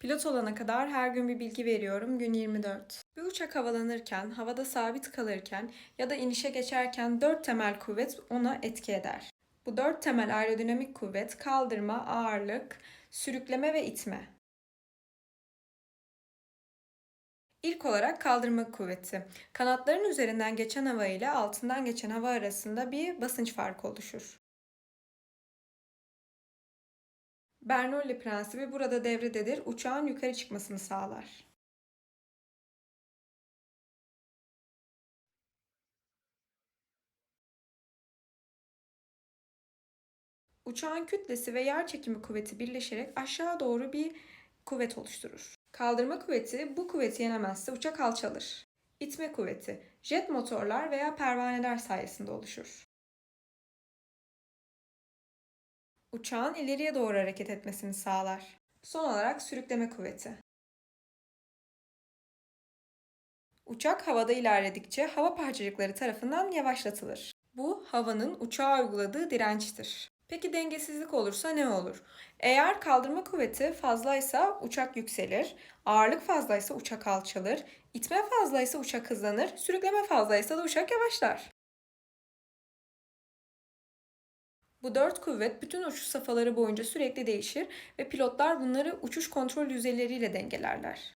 Pilot olana kadar her gün bir bilgi veriyorum. Gün 24. Bir uçak havalanırken, havada sabit kalırken ya da inişe geçerken dört temel kuvvet ona etki eder. Bu dört temel aerodinamik kuvvet kaldırma, ağırlık, sürükleme ve itme. İlk olarak kaldırma kuvveti. Kanatların üzerinden geçen hava ile altından geçen hava arasında bir basınç farkı oluşur. Bernoulli prensibi burada devrededir. Uçağın yukarı çıkmasını sağlar. Uçağın kütlesi ve yer çekimi kuvveti birleşerek aşağı doğru bir kuvvet oluşturur. Kaldırma kuvveti bu kuvveti yenemezse uçak alçalır. İtme kuvveti jet motorlar veya pervaneler sayesinde oluşur. Uçağın ileriye doğru hareket etmesini sağlar. Son olarak sürükleme kuvveti. Uçak havada ilerledikçe hava parçacıkları tarafından yavaşlatılır. Bu havanın uçağa uyguladığı dirençtir. Peki dengesizlik olursa ne olur? Eğer kaldırma kuvveti fazlaysa uçak yükselir, ağırlık fazlaysa uçak alçalır, itme fazlaysa uçak hızlanır, sürükleme fazlaysa da uçak yavaşlar. Bu dört kuvvet bütün uçuş safhaları boyunca sürekli değişir ve pilotlar bunları uçuş kontrol yüzeyleriyle dengelerler.